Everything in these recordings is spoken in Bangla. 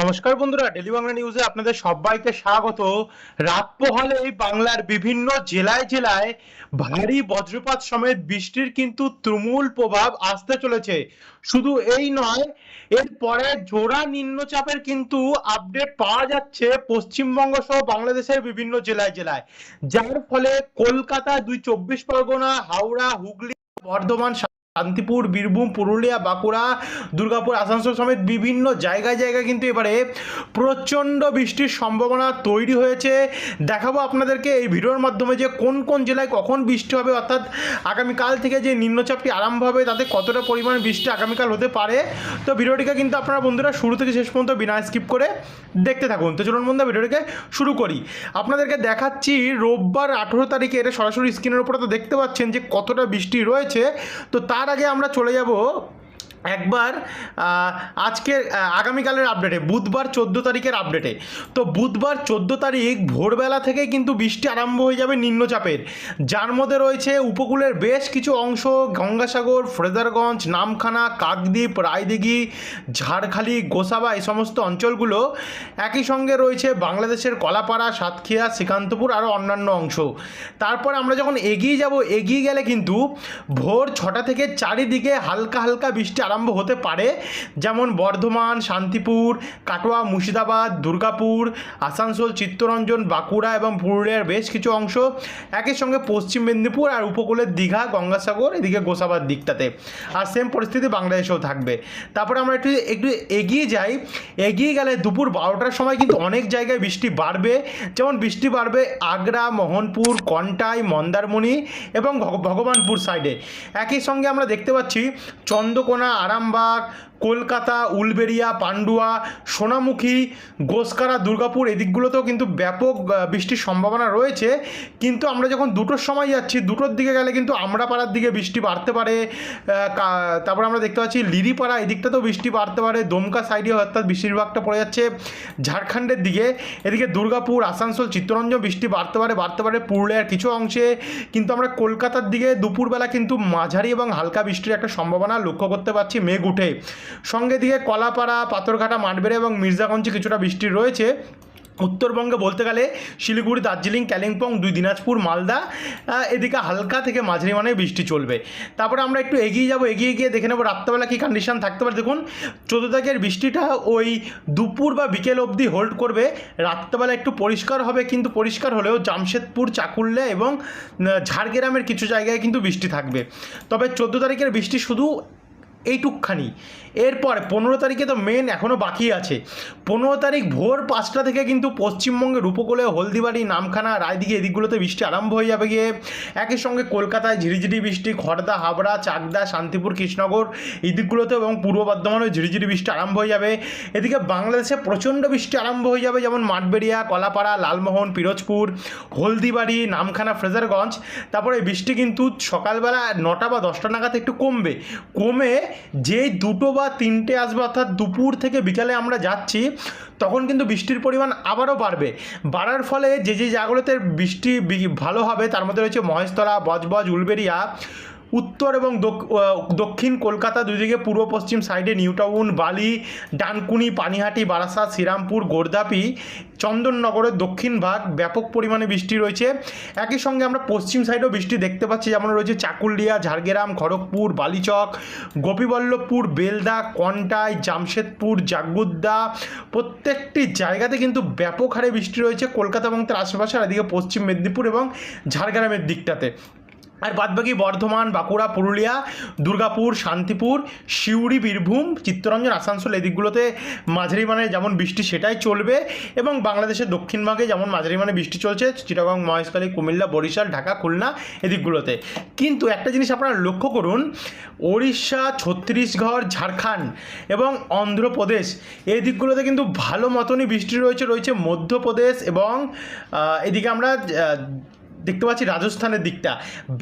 নমস্কার বন্ধুরা, ডেলি বাংলা নিউজে আপনাদের সবাইকে স্বাগত। রাত পোহালেই বাংলার বিভিন্ন জেলায় জেলায় ভারী বজ্রপাত সমেত বৃষ্টির কিন্তু তুমুল প্রভাব আসতে চলেছে। শুধু এই নয় এরপরে জোড়া নিম্নচাপের কিন্তু আপডেট পাওয়া যাচ্ছে পশ্চিমবঙ্গ সহ বাংলাদেশের বিভিন্ন জেলায় জেলায়। যার ফলে কলকাতা দুই চব্বিশ পরগনা, হাওড়া, হুগলি, বর্ধমান শান্তিপুর, বীরভূম, পুরুলিয়া, বাঁকুড়া, দুর্গাপুর, আসানসোল সমেত বিভিন্ন জায়গায় জায়গায় কিন্তু এবারে প্রচণ্ড বৃষ্টির সম্ভাবনা তৈরি হয়েছে। দেখাবো আপনাদেরকে এই ভিডিওর মাধ্যমে যে কোন কোন জেলায় কখন বৃষ্টি হবে, অর্থাৎ আগামীকাল থেকে যে নিম্নচাপটি আরম্ভ হবে, তাতে কতটা পরিমাণ বৃষ্টি আগামীকাল হতে পারে। তো ভিডিওটিকে কিন্তু আপনারা বন্ধুরা শুরু থেকে শেষ পর্যন্ত বিনা স্কিপ করে দেখতে থাকুন। তো চলুন বন্ধুরা ভিডিওটিকে শুরু করি। আপনাদেরকে দেখাচ্ছি রোববার আঠেরো তারিখে এটা সরাসরি স্ক্রিনের উপরে তো দেখতে পাচ্ছেন যে কতটা বৃষ্টি রয়েছে। তো তার আগে আমরা চলে যাব একবার আজকের আগামীকালের আপডেটে বুধবার চোদ্দ তারিখের আপডেটে তো বুধবার চোদ্দ তারিখ ভোরবেলা থেকে কিন্তু বৃষ্টি আরম্ভ হয়ে যাবে নিম্নচাপের। যার মধ্যে রয়েছে উপকূলের বেশ কিছু অংশ, গঙ্গাসাগর, ফ্রেজারগঞ্জ, নামখানা, কাকদ্বীপ, রায়দিঘি, ঝাড়খালি, গোসাবা, এই সমস্ত অঞ্চলগুলো। একই সঙ্গে রয়েছে বাংলাদেশের কলাপাড়া, সাতক্ষীরা, শ্রীকান্তপুর আরও অন্যান্য অংশ। তারপর আমরা যখন এগিয়ে যাব, এগিয়ে গেলে কিন্তু ভোর ছটা থেকে চারিদিকে হালকা হালকা বৃষ্টি আরম্ভ হতে পারে, যেমন বর্ধমান, শান্তিপুর, কাটোয়া, মুর্শিদাবাদ, দুর্গাপুর, আসানসোল, চিত্তরঞ্জন, বাঁকুড়া এবং পুরুলিয়ার বেশ কিছু অংশ একই সঙ্গে পশ্চিম মেদিনীপুর আর উপকূলের দীঘা, গঙ্গাসাগর, এদিকে গোসাবার দিকটাতে। আর সেম পরিস্থিতি বাংলাদেশেও থাকবে। তারপরে আমরা একটু একটু এগিয়ে যাই। এগিয়ে গেলে দুপুর বারোটার সময় কিন্তু অনেক জায়গায় বৃষ্টি বাড়বে। যেমন বৃষ্টি বাড়বে আগ্রা, মোহনপুর, কন্টাই, মন্দারমণি এবং ভগবানপুর সাইডে একই সঙ্গে আমরা দেখতে পাচ্ছি চন্দ্রকোনা আরামবাগ কলকাতা, উলবেড়িয়া, পান্ডুয়া, সোনামুখী, গোসকারা, দুর্গাপুর এদিকগুলোতেও কিন্তু ব্যাপক বৃষ্টির সম্ভাবনা রয়েছে। কিন্তু আমরা যখন দুটোর সময় যাচ্ছি, দুটোর দিকে গেলে কিন্তু আমরাপাড়ার দিকে বৃষ্টি বাড়তে পারে তারপর আমরা দেখতে পাচ্ছি লিরিপাড়া এদিকটাতেও বৃষ্টি বাড়তে পারে, দমকা সাইডে অর্থাৎ বেশিরভাগটা পড়ে যাচ্ছে ঝাড়খণ্ডের দিকে। এদিকে দুর্গাপুর, আসানসোল, চিত্তরঞ্জন বৃষ্টি বাড়তে পারে বাড়তে পারে পুরুলিয়ার কিছু অংশে। কিন্তু আমরা কলকাতার দিকে দুপুরবেলা কিন্তু মাঝারি এবং হালকা বৃষ্টির একটা সম্ভাবনা লক্ষ্য করতে পারছি মেঘ উঠে। সঙ্গে দিকে কলাপাড়া, পাথরঘাটা, মাঠবেড়ে এবং মির্জাগঞ্জে কিছুটা বৃষ্টি রয়েছে। উত্তরবঙ্গে বলতে গেলে শিলিগুড়ি, দার্জিলিং, কালিম্পং, দুই দিনাজপুর, মালদা এদিকে হালকা থেকে মাঝারি মানে বৃষ্টি চলবে। তারপরে আমরা একটু এগিয়ে যাব, এগিয়ে গিয়ে দেখে নেব রাত্রেবেলা কী কন্ডিশন থাকতে পারে। দেখুন চোদ্দ তারিখের বৃষ্টিটা ওই দুপুর বা বিকেল অবধি হোল্ড করবে। রাত্রেবেলা একটু পরিষ্কার হবে, কিন্তু পরিষ্কার হলেও জামশেদপুর, চাকুল্যা এবং ঝাড়গ্রামের কিছু জায়গায় কিন্তু বৃষ্টি থাকবে। তবে চোদ্দ তারিখের বৃষ্টি শুধু এইটুকখানি। এরপর পনেরো তারিখে তো মেন এখনও বাকি আছে। পনেরো তারিখ ভোর পাঁচটা থেকে কিন্তু পশ্চিমবঙ্গের উপকূলে হলদিবাড়ি, নামখানা, রায়দিঘি এদিকগুলোতে বৃষ্টি আরম্ভ হয়ে যাবে গিয়ে। একই সঙ্গে কলকাতায় ঝিরিঝিরি বৃষ্টি খড়দা হাবড়া, চাকদা, শান্তিপুর, কৃষ্ণনগর এই দিকগুলোতে এবং পূর্ব বর্ধমানেও ঝিরিঝিরি বৃষ্টি আরম্ভ হয়ে যাবে। এদিকে বাংলাদেশে প্রচণ্ড বৃষ্টি আরম্ভ হয়ে যাবে, যেমন মাঠবেড়িয়া, কলাপাড়া, লালমোহন, পিরোজপুর, হলদিবাড়ি, নামখানা, ফ্রেজারগঞ্জ। তারপরে বৃষ্টি কিন্তু সকালবেলা নটা বা দশটা নাগাদ একটু কমবে। কমে যেই দুটো বা তিনটে আসবে অর্থাৎ দুপুর থেকে বিকালে আমরা যাচ্ছি, তখন কিন্তু বৃষ্টির পরিমাণ আবারও বাড়বে। বাড়ার ফলে যে যে জায়গাগুলোতে বৃষ্টি ভালো হবে, তার মধ্যে রয়েছে মহেশতলা, বজবজ উলবেরিয়া উত্তর এবং দক- দক্ষিণ কলকাতা দুদিকে পূর্ব পশ্চিম সাইডে নিউটাউন বালি, ডানকুনি, পানিহাটি, বারাসাত, শ্রীরামপুর গোর্ধাপি চন্দননগরের দক্ষিণ ভাগ, ব্যাপক পরিমাণে বৃষ্টি রয়েছে। একই সঙ্গে আমরা পশ্চিম সাইডেও বৃষ্টি দেখতে পাচ্ছি, যেমন রয়েছে চাকুলিয়া, ঝাড়গ্রাম, খড়গপুর, বালিচক, গোপীবল্লভপুর, বেলদা, কন্টাই, জামশেদপুর, জাগুদ্দা, প্রত্যেকটি জায়গাতে কিন্তু ব্যাপক হারে বৃষ্টি রয়েছে কলকাতা এবং তার আশেপাশে আর এদিকে পশ্চিম মেদিনীপুর এবং ঝাড়গ্রামের দিকটাতে। আর বাদবাকি বর্ধমান, বাঁকুড়া, পুরুলিয়া, দুর্গাপুর, শান্তিপুর, সিউড়ি, বীরভূম, চিত্তরঞ্জন, আসানসোল এদিকগুলোতে মাঝারি মানে যেমন বৃষ্টি সেটাই চলবে এবং বাংলাদেশের দক্ষিণ ভাগে যেমন মাঝারি মানে বৃষ্টি চলছে, চিটাগং, মহেশখালী, কুমিল্লা, বরিশাল, ঢাকা, খুলনা এদিকগুলোতে কিন্তু একটা জিনিস আপনারা লক্ষ্য করুন, ওড়িশা, ছত্তিশগড়, ঝাড়খণ্ড এবং অন্ধ্রপ্রদেশ এই দিকগুলোতে কিন্তু ভালো মতনই বৃষ্টি রয়েছে রয়েছে মধ্যপ্রদেশ এবং এদিকে আমরা দেখতে পাচ্ছি রাজস্থানের দিকটা।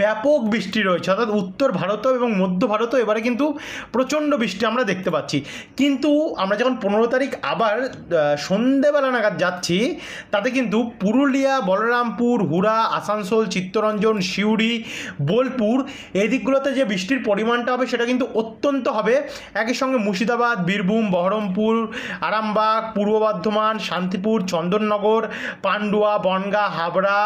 ব্যাপক বৃষ্টি রয়েছে, অর্থাৎ উত্তর ভারতও এবং মধ্য ভারতও এবারে কিন্তু প্রচণ্ড বৃষ্টি আমরা দেখতে পাচ্ছি। কিন্তু আমরা যখন পনেরো তারিখ আবার সন্ধেবেলা নাগাদ যাচ্ছি, তাতে কিন্তু পুরুলিয়া, বলরামপুর, হুড়া, আসানসোল, চিত্তরঞ্জন, সিউড়ি, বোলপুর এই দিকগুলোতে যে বৃষ্টির পরিমাণটা হবে সেটা কিন্তু অত্যন্ত হবে। একই সঙ্গে মুর্শিদাবাদ, বীরভূম, বহরমপুর, আরামবাগ, পূর্ব বর্ধমান, শান্তিপুর, চন্দননগর, পান্ডুয়া, বনগাঁ, হাবড়া,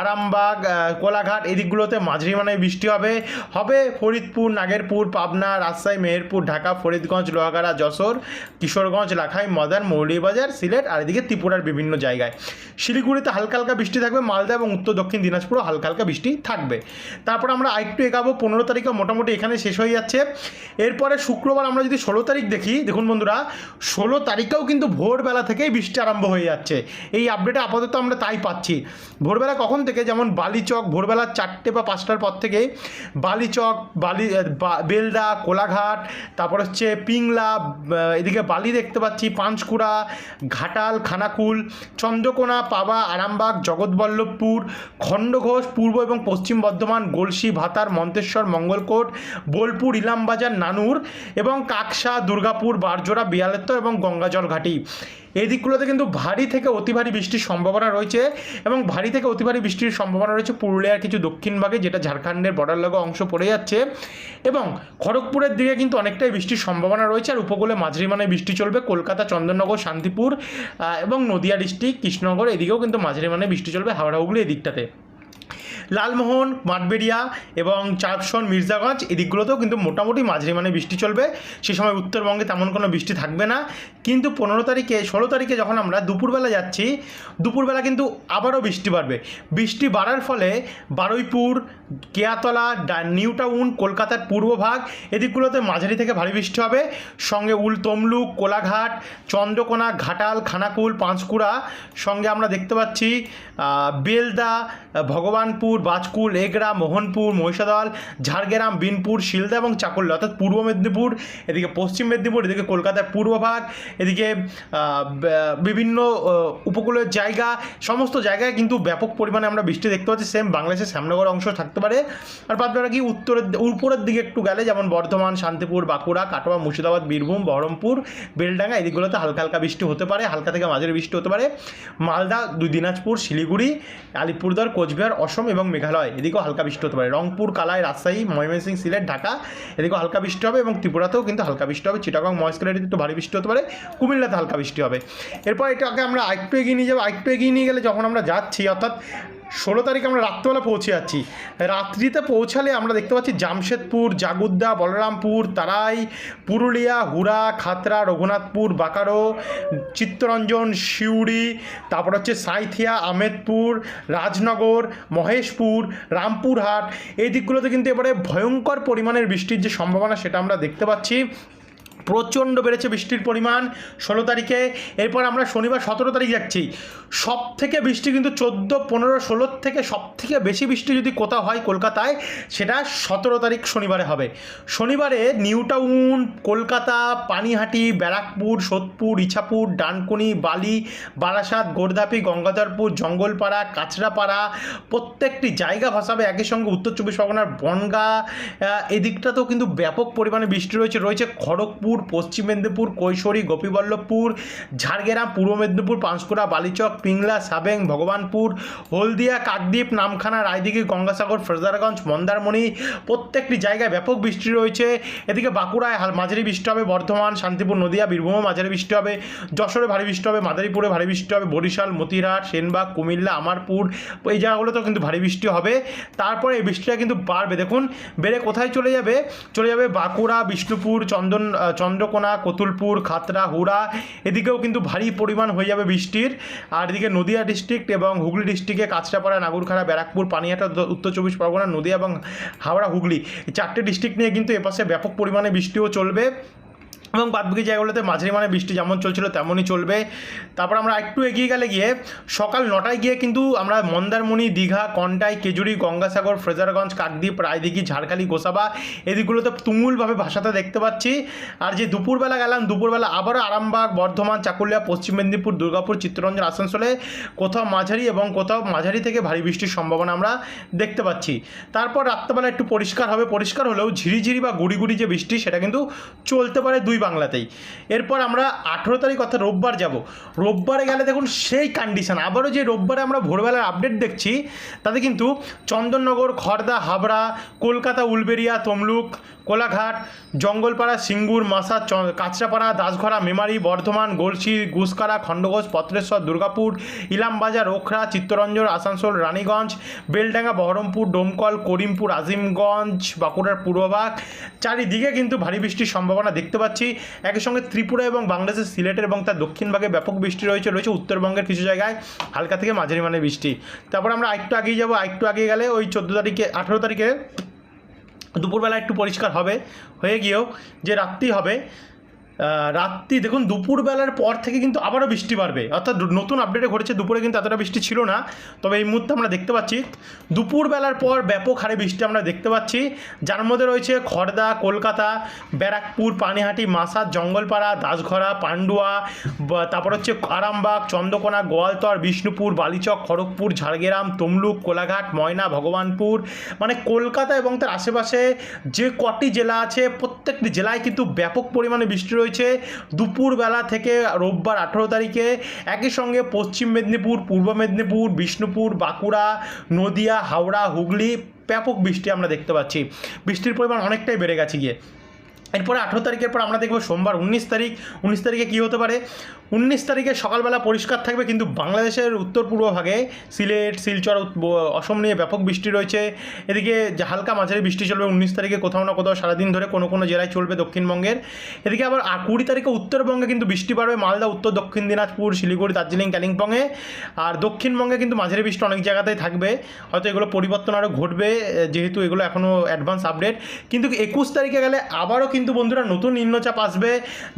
আরামবাগ আহ, কোলাঘাট এই দিকগুলোতে মাঝারি মানে বৃষ্টি হবে। হবে ফরিদপুর নাগেরপুর পাবনা রাজশাহী মেহেরপুর ঢাকা ফরিদগঞ্জ লোহাগাড়া যশোর কিশোরগঞ্জ লাখাই মদান মৌলভীবাজার সিলেট আর এদিকে ত্রিপুরার বিভিন্ন জায়গায়। শিলিগুড়িতে হালকা হালকা বৃষ্টি থাকবে মালদা এবং উত্তর দক্ষিণ দিনাজপুরও হালকা হালকা বৃষ্টি থাকবে। তারপর আমরা আরেকটু এগাবো পনেরো তারিখে মোটামুটি এখানে শেষ হয়ে যাচ্ছে। এরপরে শুক্রবার আমরা যদি ষোলো তারিখ দেখি দেখুন বন্ধুরা ষোলো তারিখেও কিন্তু ভোরবেলা থেকেই বৃষ্টি আরম্ভ হয়ে যাচ্ছে। এই আপডেটে আপাতত আমরা তাই পাচ্ছি। ভোরবেলা কখন থেকে যেমন বালিচক ভোরবেলা চারটে বা পাঁচটার পর থেকে বালিচক, বালি বেলদা, কোলাঘাট, তারপর হচ্ছে পিংলা এদিকে বালি দেখতে পাচ্ছি, পাঁচকুড়া, ঘাটাল, খানাকুল, চন্দ্রকোনা, পাবা, আরামবাগ, জগৎবল্লভপুর, খণ্ডঘোষ, পূর্ব এবং পশ্চিম বর্ধমান, গলসি, ভাতার, মন্তেশ্বর, মঙ্গলকোট, বোলপুর, ইলামবাজার, নানুর এবং কাকসা, দুর্গাপুর, বারজোড়া, বিয়ালেত্তর এবং গঙ্গাজল ঘাটি এই দিকগুলোতে কিন্তু ভারী থেকে অতি ভারী বৃষ্টির সম্ভাবনা রয়েছে এবং ভারী থেকে অতি ভারী বৃষ্টির সম্ভাবনা রয়েছে পুরুলিয়ার কিছু দক্ষিণ ভাগে যেটা ঝাড়খণ্ডের বর্ডার লগে অংশ পড়ে যাচ্ছে। এবং খড়গপুরের দিকে কিন্তু অনেকটাই বৃষ্টির সম্ভাবনা রয়েছে, আর উপকূলে মাঝারি মানে বৃষ্টি চলবে কলকাতা, চন্দননগর, শান্তিপুর এবং নদিয়া ডিস্ট্রিক্ট, কৃষ্ণনগর, এদিকেও কিন্তু মাঝারি মানে বৃষ্টি চলবে, হাওড়া, হুগলি এদিকটাতে লালমোহন মাঠবেড়িয়া এবং চাপসন মির্জাগঞ্জ এদিকগুলোতেও কিন্তু মোটামুটি মাঝারি মানে বৃষ্টি চলবে। সে সময় উত্তরবঙ্গে তেমন কোনো বৃষ্টি থাকবে না। কিন্তু পনেরো তারিখে ষোলো তারিখে যখন আমরা দুপুরবেলা যাচ্ছি দুপুরবেলা কিন্তু আবারও বৃষ্টি বাড়বে। বৃষ্টি বাড়ার ফলে বারুইপুর কেয়াতলা নিউ টাউন কলকাতার পূর্বভাগ এদিকগুলোতে মাঝারি থেকে ভারী বৃষ্টি হবে। সঙ্গে উল তমলুক কোলাঘাট চন্দ্রকোনা ঘাটাল খানাকুল পাঁশকুড়া সঙ্গে আমরা দেখতে পাচ্ছি বেলদা আহ, ভগবানপুর বাজকুল এগরা মোহনপুর, মহিষাদল, ঝাড়গ্রাম, বিনপুর, শিলদা এবং চাকুল্লা অর্থাৎ পূর্ব মেদিনীপুর, এদিকে পশ্চিম মেদিনীপুর, এদিকে কলকাতার পূর্বভাগ এদিকে বিভিন্ন উপকূলের জায়গা, সমস্ত জায়গায় কিন্তু ব্যাপক পরিমাণে আমরা বৃষ্টি দেখতে পাচ্ছি। সেম বাংলাদেশের শ্যামনগর অংশ থাকতে পারে। আর বাদ কি উত্তরের, উপরের দিকে একটু গেলে, যেমন বর্ধমান, শান্তিপুর, বাঁকুড়া, কাটোয়া, মুর্শিদাবাদ, বীরভূম, বহরমপুর, বেলডাঙ্গা, এদিকগুলোতে হালকা হালকা বৃষ্টি হতে পারে। হালকা থেকে মাঝারি বৃষ্টি হতে পারে। মালদা, দুই দিনাজপুর, শিলিগুড়ি, আলিপুরদুয়ার, কোচবিহার, অসম এবং মেঘালয়, এদিকেও হালকা বৃষ্টি হতে পারে। রংপুর, কালাই, রাজশাহী, ময়মনসিংহ, সিলেট, ঢাকা, এদিকেও হালকা বৃষ্টি হবে এবং ত্রিপুরাতেও কিন্তু হালকা বৃষ্টি হবে। চিটাগং, মহেশখালীতে একটু ভারী বৃষ্টি হতে পারে। কুমিল্লাতে হালকা বৃষ্টি হবে। এরপর এটাকে আমরা আরেকটু এগিয়ে নিয়ে যাব। আরেকটু এগিয়ে নিয়ে গেলে যখন আমরা যাচ্ছি, অর্থাৎ ষোলো তারিখ আমরা রাত্রিবেলা পৌঁছে যাচ্ছি। রাত্রিতে পৌঁছালে আমরা দেখতে পাচ্ছি জামশেদপুর, জাগুদ্দা, বলরামপুর, তারাই, পুরুলিয়া, হুড়া খাতরা রঘুনাথপুর বাকারো চিত্তরঞ্জন, সিউড়ি, তারপর হচ্ছে সাঁইথিয়া, আমেদপুর, রাজনগর, মহেশপুর, রামপুরহাট। এই দিকগুলোতে কিন্তু এবারে ভয়ঙ্কর পরিমাণের বৃষ্টির যে সম্ভাবনা সেটা আমরা দেখতে পাচ্ছি। প্রচণ্ড বেড়েছে বৃষ্টির পরিমাণ ষোলো তারিখে। এরপর আমরা শনিবার সতেরো তারিখ যাচ্ছি। সব থেকে বৃষ্টি কিন্তু চোদ্দ, পনেরো ষোলোর থেকে সব থেকে বেশি বৃষ্টি যদি কোথাও হয় কলকাতায়, সেটা সতেরো তারিখ শনিবারে হবে। শনিবারে নিউ টাউন, কলকাতা, পানিহাটি, ব্যারাকপুর, সোদপুর, ইছাপুর, ডানকুনি, বালি, বারাসাত, গোর্ধাপি, গঙ্গাধরপুর, জঙ্গলপাড়া, কাঁচরাপাড়া প্রত্যেকটি জায়গা ভাসাবে একই সঙ্গে উত্তর চব্বিশ পরগনার বনগা। এদিকটাতেও কিন্তু ব্যাপক পরিমাণে বৃষ্টি রয়েছে রয়েছে খড়গপুর পশ্চিম মেদিনীপুর, কৈশোরী, গোপীবল্লভপুর, ঝাড়গ্রাম, পূর্ব মেদিনীপুর, পাঁশকুড়া, বালিচক, পিংলা, সাবেং, ভগবানপুর, হলদিয়া, কাকদ্বীপ, নামখানা, রায়দিঘি, গঙ্গাসাগর, ফ্রেজারগঞ্জ, মন্দারমণি প্রত্যেকটি জায়গায় ব্যাপক বৃষ্টি রয়েছে। এদিকে বাঁকুড়ায় মাঝারি বৃষ্টি হবে, বর্ধমান, শান্তিপুর, নদিয়া বীরভূমে মাঝারি বৃষ্টি হবে। যশোরে ভারী বৃষ্টি হবে, মাদারীপুরে ভারী বৃষ্টি হবে, বরিশাল মতিরহাট সেনবাগ, কুমিল্লা, আমারপুর, এই জায়গাগুলোতেও কিন্তু ভারী বৃষ্টি হবে। তারপরে এই বৃষ্টিটা কিন্তু বাড়বে। দেখুন, বেড়ে কোথায় চলে যাবে? চলে যাবে বাঁকুড়া, বিষ্ণুপুর, চন্দন চন্দ্রকোনা, কতুলপুর, খাতড়া, হুড়া, এদিকেও কিন্তু ভারী পরিমাণ হয়ে যাবে বৃষ্টির। আর এদিকে নদিয়া ডিস্ট্রিক্ট এবং হুগলি ডিস্ট্রিক্টে কাঁচরাপাড়া নাগুরখাড়া ব্যারাকপুর পানিহাটা উত্তর চব্বিশ পরগনা, নদিয়া এবং হাওড়া, হুগলি। চারটে ডিস্ট্রিক্ট নিয়ে কিন্তু এপাশে ব্যাপক পরিমাণে বৃষ্টিও চলবে। এবং বাদবাকি জায়গাগুলোতে মাঝারি মানে বৃষ্টি যেমন চলছিল তেমনই চলবে। তারপর আমরা একটু এগিয়ে গেলে গিয়ে সকাল নটায় গিয়ে কিন্তু আমরা মন্দারমণি, দীঘা, কন্টাই, কেজুরি, গঙ্গাসাগর, ফ্রেজারগঞ্জ, কাকদ্বীপ, রায়দিঘি, ঝাড়খালি, গোসাবা এদিকগুলোতে তুমুলভাবে ভাষাতে দেখতে পাচ্ছি। আর যে দুপুরবেলা গেলাম, দুপুরবেলা আবারও আরামবাগ, বর্ধমান, চাকুলিয়া, পশ্চিম মেদিনীপুর, দুর্গাপুর, চিত্তরঞ্জন আসানসোলে কোথাও মাঝারি এবং কোথাও মাঝারি থেকে ভারী বৃষ্টির সম্ভাবনা আমরা দেখতে পাচ্ছি। তারপর রাত্রেবেলা একটু পরিষ্কার হবে। পরিষ্কার হলেও ঝিরিঝিরি বা গুড়ি গুড়ি যে বৃষ্টি সেটা কিন্তু চলতে পারে দুই বাংলাতেই। এরপর আমরা আঠেরো তারিখ অর্থাৎ রোববার যাব। রোববারে গেলে দেখুন সেই কন্ডিশন আবারও যে রোববারে আমরা ভোরবেলার আপডেট দেখছি, তাতে কিন্তু চন্দননগর খড়দা হাবড়া, কলকাতা, উলবেরিয়া, তমলুক, কোলাঘাট, জঙ্গলপাড়া, সিঙ্গুর, মাসা কাঁচরাপাড়া, দাসঘরা, মেমারি, বর্ধমান, গলসি, গুসকারা, খণ্ডঘোষ, পত্রেশ্বর, দুর্গাপুর, ইলামবাজার, ওখরা, চিত্তরঞ্জন, আসানসোল, রানীগঞ্জ, বেলডাঙ্গা, বহরমপুর, ডোমকল, করিমপুর, আজিমগঞ্জ, বাঁকুড়ার পূর্বভাগ চারিদিকে কিন্তু ভারী বৃষ্টির সম্ভাবনা দেখতে পাচ্ছি। একই সঙ্গে ত্রিপুরা এবং বাংলাদেশের সিলেটের এবং তার দক্ষিণ ভাগে ব্যাপক বৃষ্টি রয়েছে রয়েছে উত্তরবঙ্গের কিছু জায়গায়, হালকা থেকে মাঝারি মানের বৃষ্টি। তারপর আমরা আরেকটু আগিয়ে যাব, আরেকটু আগে গেলে ওই চোদ্দ তারিখে, আঠেরো তারিখে দুপুরবেলা একটু পরিষ্কার হবে, হয়ে গিয়েও যে রাত্রি হবে রাত্রি, দেখুন, দুপুরবেলার পর থেকে কিন্তু আবারও বৃষ্টি বাড়বে। অর্থাৎ নতুন আপডেটে ঘটেছে, দুপুরে কিন্তু এতটা বৃষ্টি ছিল না। তবে এই মুহূর্তে আমরা দেখতে পাচ্ছি, দুপুরবেলার পর ব্যাপক হারে বৃষ্টি আমরা দেখতে পাচ্ছি। যার মধ্যে রয়েছে খড়দা কলকাতা, ব্যারাকপুর, পানিহাটি, মাসাদ, জঙ্গলপাড়া, দাসঘরা, পান্ডুয়া তারপর হচ্ছে আরামবাগ, চন্দ্রকোনা, গোয়ালতর, বিষ্ণুপুর, বালিচক, খড়গপুর, ঝাড়গ্রাম, তমলুক, কোলাঘাট, ময়না, ভগবানপুর। মানে কলকাতা এবং তার আশেপাশে যে কটি জেলা আছে, প্রত্যেকটি জেলায় কিন্তু ব্যাপক পরিমাণে বৃষ্টি রয়েছে। দুপুরবেলা থেকে রোববার আঠেরো তারিখে একই সঙ্গে পশ্চিম মেদিনীপুর, পূর্ব মেদিনীপুর, বিষ্ণুপুর, বাঁকুড়া, নদিয়া, হাওড়া, হুগলি ব্যাপক বৃষ্টি আমরা দেখতে পাচ্ছি। বৃষ্টির পরিমাণ অনেকটাই বেড়ে গেছে গিয়ে। এরপরে আঠেরো তারিখের পর আমরা দেখব সোমবার উনিশ তারিখ। উনিশ তারিখে কী হতে পারে? উনিশ তারিখে সকালবেলা পরিষ্কার থাকবে, কিন্তু বাংলাদেশের উত্তর পূর্ব ভাগে সিলেট, শিলচর অসম নিয়ে ব্যাপক বৃষ্টি রয়েছে। এদিকে হালকা মাঝারি বৃষ্টি চলবে উনিশ তারিখে, কোথাও না কোথাও সারাদিন ধরে কোনো কোনো জেলায় চলবে দক্ষিণবঙ্গের। এদিকে আবার কুড়ি তারিখে উত্তরবঙ্গে কিন্তু বৃষ্টি বাড়বে, মালদা, উত্তর, দক্ষিণ দিনাজপুর, শিলিগুড়ি, দার্জিলিং, কালিম্পংয়ে। আর দক্ষিণবঙ্গে কিন্তু মাঝারি বৃষ্টি অনেক জায়গাতেই থাকবে, হয়তো এগুলো পরিবর্তন আরও ঘটবে যেহেতু এগুলো এখনও অ্যাডভান্স আপডেট কিন্তু একুশ তারিখে গেলে আবারও কিন্তু বন্ধুরা নতুন নিম্নচাপ আসবে,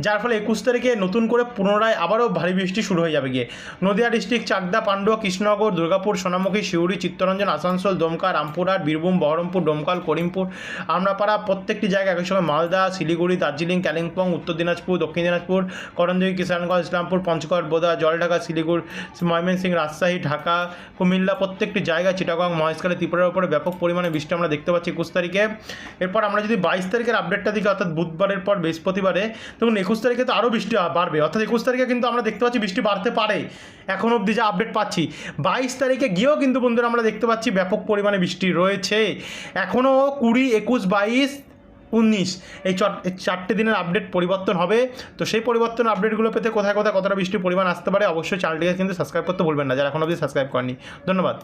যার ফলে একুশ তারিখে নতুন করে পুনরায় আবারও ভারী বৃষ্টি শুরু হয়ে যাবে গিয়ে। নদিয়া ডিস্ট্রিক্ট, চাকদা, পান্ডুয়া, কৃষ্ণনগর, দুর্গাপুর, সোনামুখী শিউরি চিত্তরঞ্জন, আসানসোল, দমকা, রামপুরহাট, বীরভূম, বহরমপুর, ডোমকাল, করিমপুর, আমরাপাড়া, প্রত্যেকটি জায়গায় একই সময় মালদা, শিলিগুড়ি, দার্জিলিং, কালিম্পং, উত্তর দিনাজপুর, দক্ষিণ দিনাজপুর করণদিঘি কিষানগঞ্জ, ইসলামপুর, পঞ্চগড়, বোদা, জলঢাকা, শিলিগুড়ি, ময়মনসিংহ, রাজশাহী, ঢাকা, কুমিল্লা, প্রত্যেকটি জায়গায় চিটাগং, মহেশখালী, ত্রিপুরার উপরে ব্যাপক পরিমাণে বৃষ্টি আমরা দেখতে পাচ্ছি একুশ তারিখে। এরপর আমরা যদি বাইশ তারিখের আপডেটটা দিকে অর্থাৎ বুধবারের পর বৃহস্পতিবারে তখন একুশ তারিখে তো আরও বৃষ্টি বাড়বে, অর্থাৎ একুশ তারিখে কিন্তু আমরা দেখতে পাচ্ছি বৃষ্টি বাড়তে পারে। এখন অবধি যা আপডেট পাচ্ছি। বাইশ তারিখে গিয়েও কিন্তু বন্ধুরা আমরা দেখতে পাচ্ছি ব্যাপক পরিমাণে বৃষ্টি রয়েছে। এখনও কুড়ি, একুশ, বাইশ, উনিশ এই চারটে দিনের আপডেট পরিবর্তন হবে। তো সেই পরিবর্তন আপডেটগুলো পেতে কোথায় কোথায় কতটা বৃষ্টির পরিমাণ আসতে পারে অবশ্যই চ্যানেলটিকে কিন্তু সাবস্ক্রাইব করতে ভুলবেন না। যারা এখন অবধি সাবস্ক্রাইব করেনি ধন্যবাদ।